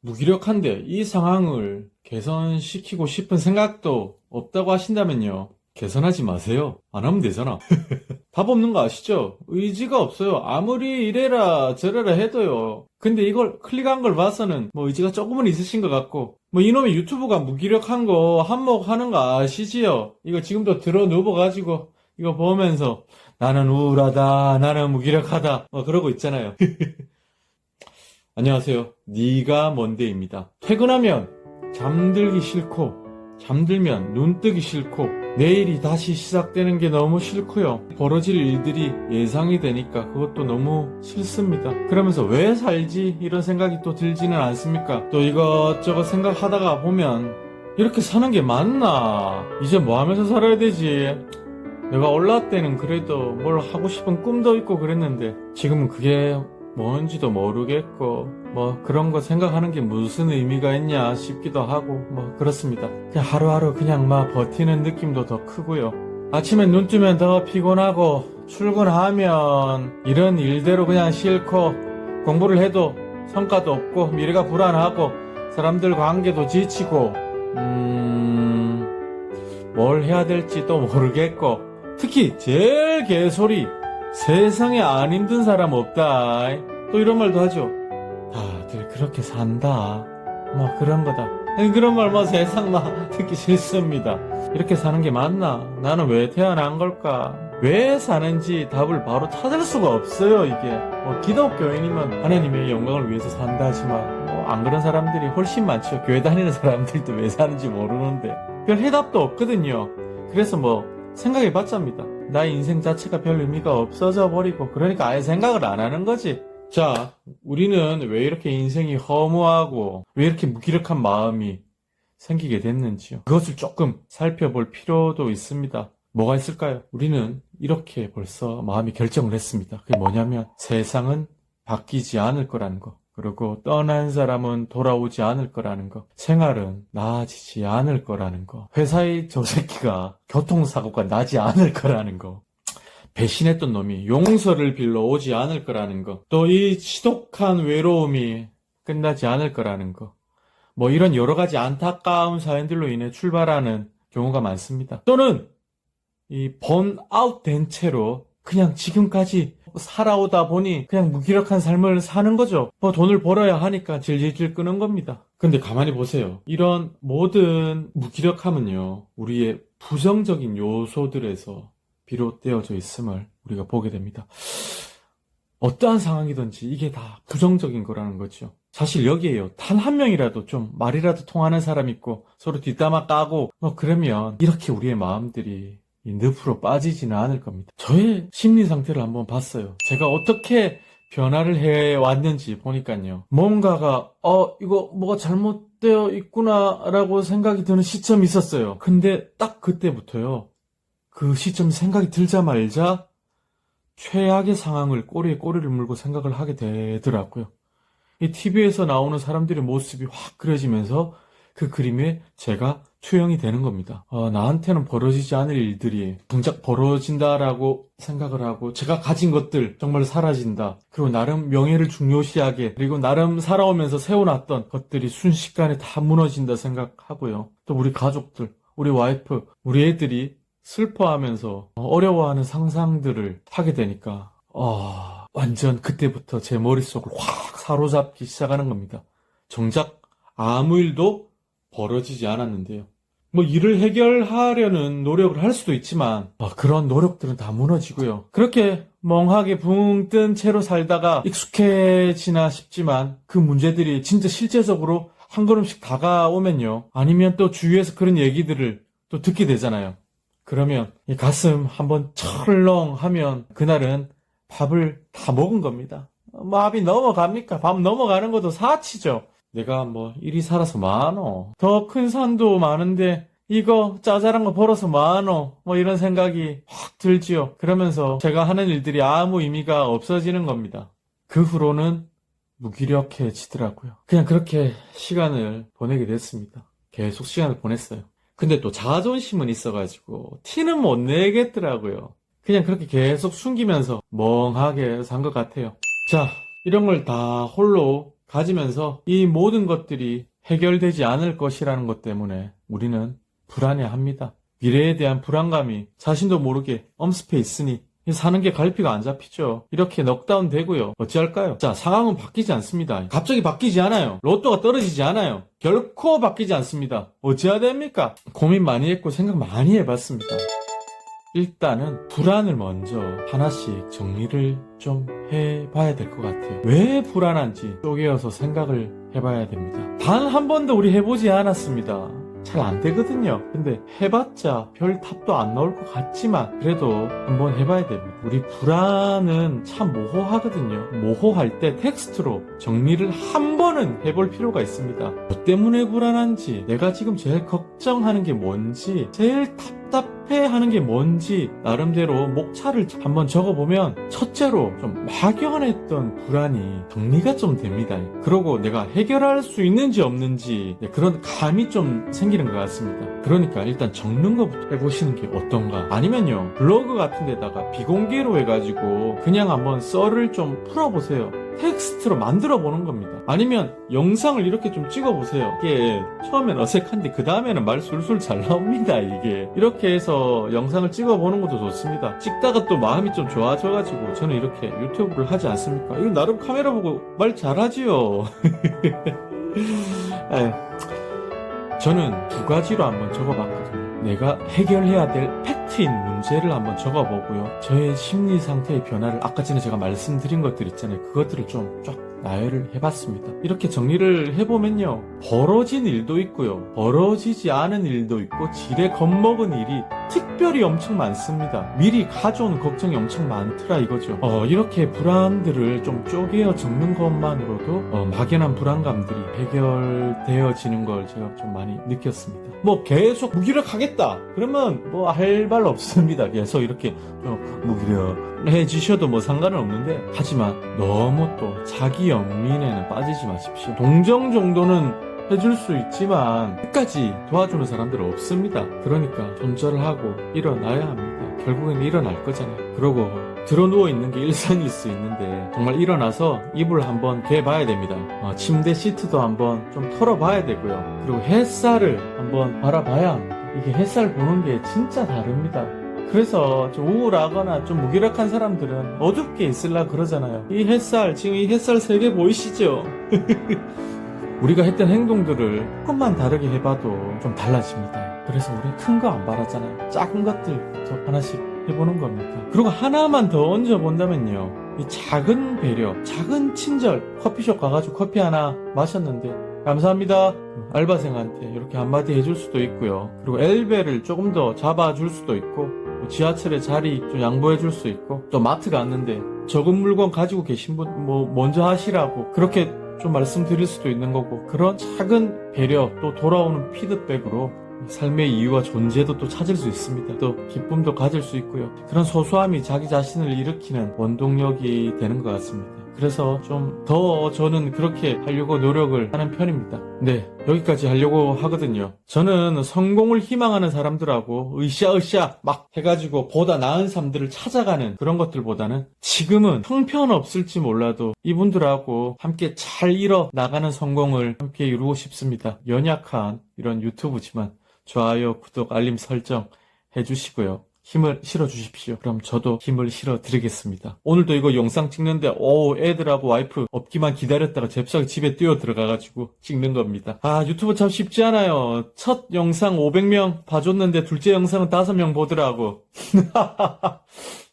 무기력한데 이 상황을 개선시키고 싶은 생각도 없다고 하신다면요. 개선하지 마세요. 안 하면 되잖아. 답 없는 거 아시죠? 의지가 없어요. 아무리 이래라 저래라 해도요. 근데 이걸 클릭한 걸 봐서는 뭐 의지가 조금은 있으신 것 같고 뭐 이놈의 유튜브가 무기력한 거 한몫하는 거 아시지요? 이거 지금도 들어 누워가지고 이거 보면서 나는 우울하다 나는 무기력하다 뭐 그러고 있잖아요. 안녕하세요. 네가 뭔데입니다. 퇴근하면 잠들기 싫고 잠들면 눈 뜨기 싫고 내일이 다시 시작되는 게 너무 싫고요. 벌어질 일들이 예상이 되니까 그것도 너무 싫습니다. 그러면서 왜 살지? 이런 생각이 또 들지는 않습니까? 또 이것저것 생각하다가 보면 이렇게 사는 게 맞나? 이제 뭐 하면서 살아야 되지? 내가 올라왔 때는 그래도 뭘 하고 싶은 꿈도 있고 그랬는데 지금은 그게 뭔지도 모르겠고 뭐 그런 거 생각하는 게 무슨 의미가 있냐 싶기도 하고 뭐 그렇습니다. 그냥 하루하루 그냥 막 버티는 느낌도 더 크고요. 아침에 눈 뜨면 더 피곤하고 출근하면 이런 일대로 그냥 싫고 공부를 해도 성과도 없고 미래가 불안하고 사람들 관계도 지치고 음... 뭘 해야 될지 또 모르겠고 특히 제일 개소리 세상에 안 힘든 사람 없다. 또 이런 말도 하죠. 다들 그렇게 산다. 뭐 그런 거다. 그런 말 뭐 세상 막 듣기 싫습니다. 이렇게 사는 게 맞나? 나는 왜 태어난 걸까? 왜 사는지 답을 바로 찾을 수가 없어요, 이게. 뭐 기독교인이면 하나님의 영광을 위해서 산다 하지만, 뭐 안 그런 사람들이 훨씬 많죠. 교회 다니는 사람들도 왜 사는지 모르는데. 별 해답도 없거든요. 그래서 뭐, 생각해 봤답니다. 나의 인생 자체가 별 의미가 없어져 버리고, 그러니까 아예 생각을 안 하는 거지. 자, 우리는 왜 이렇게 인생이 허무하고, 왜 이렇게 무기력한 마음이 생기게 됐는지요. 그것을 조금 살펴볼 필요도 있습니다. 뭐가 있을까요? 우리는 이렇게 벌써 마음이 결정을 했습니다. 그게 뭐냐면, 세상은 바뀌지 않을 거라는 거. 그리고 떠난 사람은 돌아오지 않을 거라는 거. 생활은 나아지지 않을 거라는 거. 회사의 저 새끼가 교통사고가 나지 않을 거라는 거. 배신했던 놈이 용서를 빌러 오지 않을 거라는 거. 또 이 지독한 외로움이 끝나지 않을 거라는 거. 뭐 이런 여러 가지 안타까운 사연들로 인해 출발하는 경우가 많습니다. 또는 이 번아웃 된 채로 그냥 지금까지 살아오다 보니 그냥 무기력한 삶을 사는 거죠. 뭐 돈을 벌어야 하니까 질질질 끄는 겁니다. 근데 가만히 보세요. 이런 모든 무기력함은요, 우리의 부정적인 요소들에서 비롯되어져 있음을 우리가 보게 됩니다. 어떠한 상황이든지 이게 다 부정적인 거라는 거죠. 사실 여기에요. 단 한 명이라도 좀 말이라도 통하는 사람 있고 서로 뒷담화 까고 뭐 그러면 이렇게 우리의 마음들이 이 늪으로 빠지지는 않을 겁니다. 저의 심리 상태를 한번 봤어요. 제가 어떻게 변화를 해 왔는지 보니까요. 뭔가가 어 이거 뭐가 잘못되어 있구나라고 생각이 드는 시점이 있었어요. 근데 딱 그때부터요. 그 시점 생각이 들자마자 최악의 상황을 꼬리에 꼬리를 물고 생각을 하게 되더라고요. 이 TV에서 나오는 사람들의 모습이 확 그려지면서 그 그림에 제가 투영이 되는 겁니다. 어, 나한테는 벌어지지 않을 일들이 정작 벌어진다라고 생각을 하고 제가 가진 것들 정말 사라진다. 그리고 나름 명예를 중요시하게 그리고 나름 살아오면서 세워놨던 것들이 순식간에 다 무너진다 생각하고요. 또 우리 가족들, 우리 와이프, 우리 애들이 슬퍼하면서 어려워하는 상상들을 하게 되니까 아, 완전 그때부터 제 머릿속을 확 사로잡기 시작하는 겁니다. 정작 아무 일도 벌어지지 않았는데요. 뭐 일을 해결하려는 노력을 할 수도 있지만 아, 그런 노력들은 다 무너지고요. 그렇게 멍하게 붕 뜬 채로 살다가 익숙해지나 싶지만 그 문제들이 진짜 실제적으로 한 걸음씩 다가오면요. 아니면 또 주위에서 그런 얘기들을 또 듣게 되잖아요. 그러면 이 가슴 한번 철렁 하면 그날은 밥을 다 먹은 겁니다. 밥이 넘어갑니까? 밥 넘어가는 것도 사치죠. 내가 뭐 일이 살아서 많어. 더 큰 산도 많은데 이거 짜잘한 거 벌어서 많어. 뭐 이런 생각이 확 들지요. 그러면서 제가 하는 일들이 아무 의미가 없어지는 겁니다. 그 후로는 무기력해지더라고요. 그냥 그렇게 시간을 보내게 됐습니다. 계속 시간을 보냈어요. 근데 또 자존심은 있어가지고 티는 못 내겠더라고요. 그냥 그렇게 계속 숨기면서 멍하게 산 것 같아요. 자, 이런 걸 다 홀로 가지면서 이 모든 것들이 해결되지 않을 것이라는 것 때문에 우리는 불안해합니다. 미래에 대한 불안감이 자신도 모르게 엄습해 있으니 사는 게 갈피가 안 잡히죠. 이렇게 넉다운 되고요. 어찌할까요? 자, 상황은 바뀌지 않습니다. 갑자기 바뀌지 않아요. 로또가 떨어지지 않아요. 결코 바뀌지 않습니다. 어찌해야 됩니까? 고민 많이 했고 생각 많이 해봤습니다. 일단은 불안을 먼저 하나씩 정리를 좀 해봐야 될 것 같아요. 왜 불안한지 쪼개어서 생각을 해봐야 됩니다. 단 한 번도 우리 해보지 않았습니다. 잘 안 되거든요. 근데 해봤자 별 답도 안 나올 것 같지만 그래도 한번 해봐야 됩니다. 우리 불안은 참 모호하거든요. 모호할 때 텍스트로 정리를 한 번은 해볼 필요가 있습니다. 뭐 때문에 불안한지, 내가 지금 제일 걱정하는 게 뭔지, 제일 답답해 하는 게 뭔지 나름대로 목차를 한번 적어보면 첫째로 좀 막연했던 불안이 정리가 좀 됩니다. 그러고 내가 해결할 수 있는지 없는지 네, 그런 감이 좀 생기는 것 같습니다. 그러니까 일단 적는 것부터 해보시는 게 어떤가. 아니면요 블로그 같은 데다가 비공개로 해가지고 그냥 한번 썰을 좀 풀어보세요. 텍스트로 만들어 보는 겁니다. 아니면 영상을 이렇게 좀 찍어 보세요. 이게 처음엔 어색한데 그 다음에는 말 술술 잘 나옵니다. 이게 이렇게 해서 영상을 찍어 보는 것도 좋습니다. 찍다가 또 마음이 좀 좋아져가지고 저는 이렇게 유튜브를 하지 않습니까? 이거 나름 카메라 보고 말 잘하지요. 에휴, 저는 두 가지로 한번 적어봤거든요. 내가 해결해야 될 팩트인 문제를 한번 적어보고요. 저의 심리 상태의 변화를 아까 전에 제가 말씀드린 것들 있잖아요. 그것들을 좀 쫙 나열을 해봤습니다. 이렇게 정리를 해보면요. 벌어진 일도 있고요. 벌어지지 않은 일도 있고 지레 겁먹은 일이 특별히 엄청 많습니다. 미리 가져오는 걱정이 엄청 많더라 이거죠. 어, 이렇게 불안들을 좀 쪼개어 적는 것만으로도 어, 막연한 불안감들이 해결되어지는 걸 제가 좀 많이 느꼈습니다. 뭐 계속 무기력하겠다. 그러면 뭐할말 없습니다. 계속 이렇게 좀 무기력해지셔도 뭐 상관은 없는데 하지만 너무 또 자기 연민에는 빠지지 마십시오. 동정 정도는 해줄 수 있지만 끝까지 도와주는 사람들은 없습니다. 그러니까 존절을 하고 일어나야 합니다. 결국엔 일어날 거잖아요. 그러고 들어 누워 있는 게 일상일 수 있는데 정말 일어나서 이불 한번 개봐야 됩니다. 어, 침대 시트도 한번 좀 털어봐야 되고요. 그리고 햇살을 한번 바라봐야 합니다. 이게 햇살 보는 게 진짜 다릅니다. 그래서 좀 우울하거나 좀 무기력한 사람들은 어둡게 있으려 그러잖아요. 이 햇살, 지금 이 햇살 세 개 보이시죠? 우리가 했던 행동들을 조금만 다르게 해봐도 좀 달라집니다. 그래서 우리 큰 거 안 바라잖아요. 작은 것들부터 하나씩 해보는 겁니다. 그리고 하나만 더 얹어본다면요. 이 작은 배려, 작은 친절, 커피숍 가가지고 커피 하나 마셨는데, 감사합니다. 알바생한테 이렇게 한마디 해줄 수도 있고요. 그리고 엘베를 조금 더 잡아줄 수도 있고, 뭐 지하철에 자리 좀 양보해줄 수 있고, 또 마트 갔는데 적은 물건 가지고 계신 분, 뭐, 먼저 하시라고, 그렇게 좀 말씀드릴 수도 있는 거고 그런 작은 배려 또 돌아오는 피드백으로 삶의 이유와 존재도 또 찾을 수 있습니다. 또 기쁨도 가질 수 있고요. 그런 소소함이 자기 자신을 일으키는 원동력이 되는 것 같습니다. 그래서 좀 더 저는 그렇게 하려고 노력을 하는 편입니다. 네, 여기까지 하려고 하거든요. 저는 성공을 희망하는 사람들하고 으쌰으쌰 막 해가지고 보다 나은 삶들을 찾아가는 그런 것들보다는 지금은 형편없을지 몰라도 이분들하고 함께 잘 이뤄 나가는 성공을 함께 이루고 싶습니다. 연약한 이런 유튜브지만 좋아요, 구독, 알림 설정 해주시고요. 힘을 실어 주십시오. 그럼 저도 힘을 실어 드리겠습니다. 오늘도 이거 영상 찍는데 오 애들하고 와이프 없기만 기다렸다가 잽싸게 집에 뛰어 들어가가지고 찍는 겁니다. 아 유튜브 참 쉽지 않아요. 첫 영상 500명 봐줬는데 둘째 영상은 5명 보더라고.